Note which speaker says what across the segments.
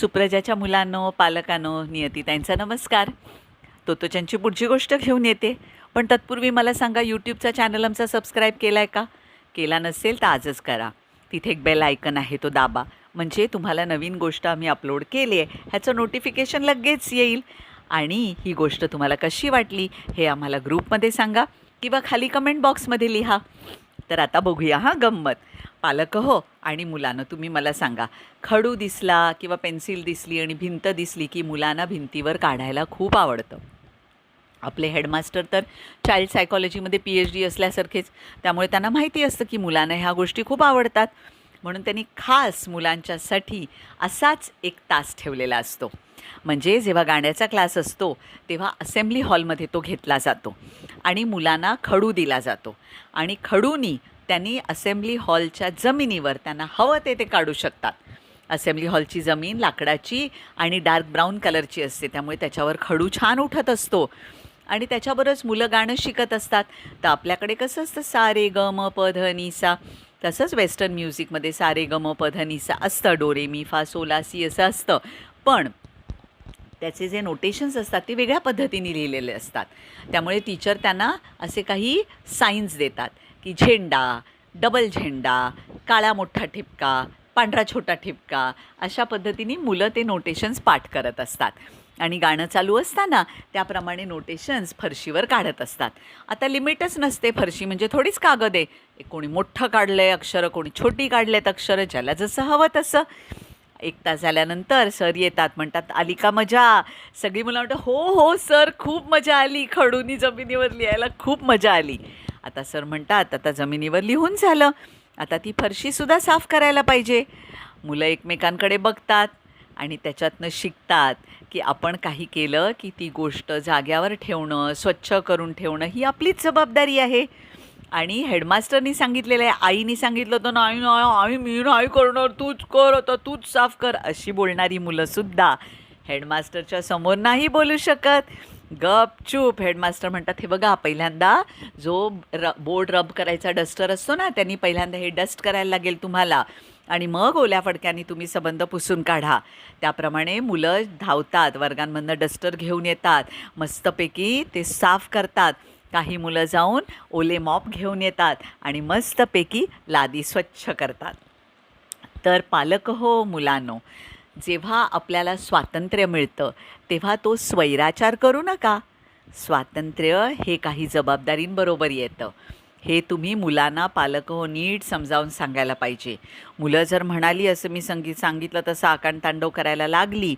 Speaker 1: सुप्रजाच्या मुलांनो पालकांनो नियतिताईंचा नमस्कार. तोतोच्यांची पुढची गोष्ट घेऊन येते. पण तत्पूर्वी मला सांगा यूट्यूबचा चॅनल आमचा सबस्क्राईब केला आहे का? केला नसेल तर आजच करा. तिथे एक बेल आयकन आहे तो दाबा. म्हणजे तुम्हाला नवीन गोष्ट आम्ही अपलोड केली आहे ह्याचं नोटिफिकेशन लगेच येईल. आणि ही गोष्ट तुम्हाला कशी वाटली हे आम्हाला ग्रुपमध्ये सांगा. किंवा खाली कमेंट बॉक्समध्ये लिहा. तर आता बघूया हां गंमत. पालक हो आणि मुलानं तुम्ही मला सांगा खडू दिसला किंवा पेन्सिल दिसली आणि भिंत दिसली की मुलांना भिंतीवर काढायला खूप आवडतं. आपले हेडमास्टर तर चाइल्ड सायकॉलॉजीमध्ये पी एच डी असल्यासारखेच त्यामुळे त्यांना माहिती असतं की मुलांना ह्या गोष्टी खूप आवडतात. म्हणून त्यांनी खास मुलांच्यासाठी असाच एक तास ठेवलेला असतो. म्हणजे जेव्हा गाण्याचा क्लास असतो तेव्हा असेंब्ली हॉलमध्ये तो घेतला जातो आणि मुलांना खडू दिला जातो. आणि खडूनी त्यांनी असेंब्ली हॉलच्या जमिनीवर त्यांना हवं ते ते काढू शकतात. असेंब्ली हॉलची जमीन लाकडाची आणि डार्क ब्राऊन कलरची असते त्यामुळे त्याच्यावर खडू छान उठत असतो. आणि त्याच्याबरोबरच मुलं गाणं शिकत असतात. तर आपल्याकडे कसं असतं? सारे ग म प ध नि सा. तसंच वेस्टर्न म्युझिकमध्ये सारे ग म प असतं डोरे मी फा सोलासी असं असतं. पण त्याचे जे नोटेशन्स असतात ते वेगळ्या पद्धतीने लिहिलेले असतात. त्यामुळे टीचर त्यांना असे काही साईन्स देतात की झेंडा डबल झेंडा काळा मोठा ठिपका पांढरा छोटा ठिपका अशा पद्धतीने मुलं ते नोटेशन्स पाठ करत असतात. आणि गाणं चालू असताना त्याप्रमाणे नोटेशन्स फरशीवर काढत असतात. आता लिमिटच नसते फरशी म्हणजे थोडीच कागद आहे. एक कोणी मोठं काढलं आहे अक्षरं कोणी छोटी काढलेत अक्षरं ज्याला जसं हवं तसं. एक तास झाल्यानंतर सर येतात म्हणतात आली का मजा. सगळी मुलं म्हणतात हो हो सर खूप मजा आली. खडूनी जमिनीवर लिहायला खूप मजा आली. आता सर म्हणतात आता जमिनीवर लिहून झालं. आता ती फरशीसुद्धा साफ करायला पाहिजे. मुलं एकमेकांकडे बघतात. आणि त्याच्यातनं शिकतात की आपण काही केलं की ती गोष्ट जाग्यावर ठेवणं स्वच्छ करून ठेवणं ही आपलीच जबाबदारी आहे. आणि हेडमास्टरनी सांगितलेलं आहे आईनी सांगितलं होतं नाही नाही आई मी नाही करणार तूच कर आता तूच साफ कर. अशी बोलणारी मुलंसुद्धा हेडमास्टरच्या समोर नाही बोलू शकत. गपचूप हेडमास्टर म्हणतात हे बघा पहिल्यांदा जो र बोर्ड रब करायचा डस्टर असतो ना त्यांनी पहिल्यांदा हे डस्ट करायला लागेल तुम्हाला. आणि मग ओल्या फडक्याने तुम्ही सबंध पुसून काढा. त्याप्रमाणे मुलं धावतात वर्गांमधनं डस्टर घेऊन येतात मस्तपैकी ते साफ करतात. काही मुलं जाऊन ओले मॉप घेऊन येतात आणि मस्तपैकी लादी स्वच्छ करतात. तर पालक हो मुलांनो जेव्हा आपल्याला स्वातंत्र्य मिळतं तेव्हा तो स्वैराचार करू नका. स्वातंत्र्य हे काही जबाबदारींबरोबर येतं. हे तुम्ही मुलांना पालक हो नीट समजावून सांगायला पाहिजे. मुलं जर म्हणाली असं मी संगीत सांगितलं तसं आकांड तांडव करायला लागली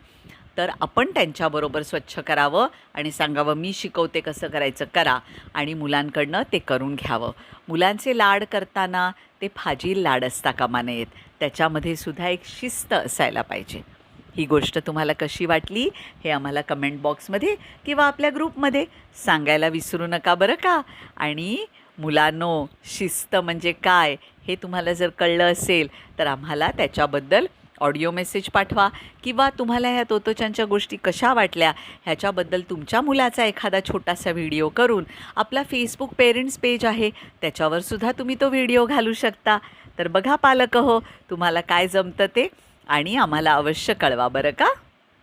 Speaker 1: तर आपण त्यांच्याबरोबर स्वच्छ करावं आणि सांगावं मी शिकवते कसं करायचं करा. आणि मुलांकडनं ते करून घ्यावं. मुलांचे लाड करताना ते फाजील लाड असता कामा नयेत. त्याच्यामध्ये सुद्धा एक शिस्त असायला पाहिजे. ही गोष्ट तुम्हाला कशी वाटली हे आम्हाला कमेंट बॉक्समध्ये किंवा आपल्या ग्रुपमध्ये सांगायला विसरू नका बरं का? आणि मुलांनो शिस्त म्हणजे काय हे तुम्हाला जर कळलं असेल तर आम्हाला त्याच्याबद्दल ऑडिओ मेसेज पाठवा किंवा तुम्हाला ह्या तोतोच्यांच्या गोष्टी कशा वाटल्या ह्याच्याबद्दल तुमच्या मुलाचा एखादा छोटासा व्हिडिओ करून आपला फेसबुक पेरेंट्स पेज आहे त्याच्यावर सुद्धा तुम्ही तो व्हिडिओ घालू शकता. तर बघा पालक हो तुम्हाला काय जमतं ते आणि आम्हाला अवश्य कळवा बरं का?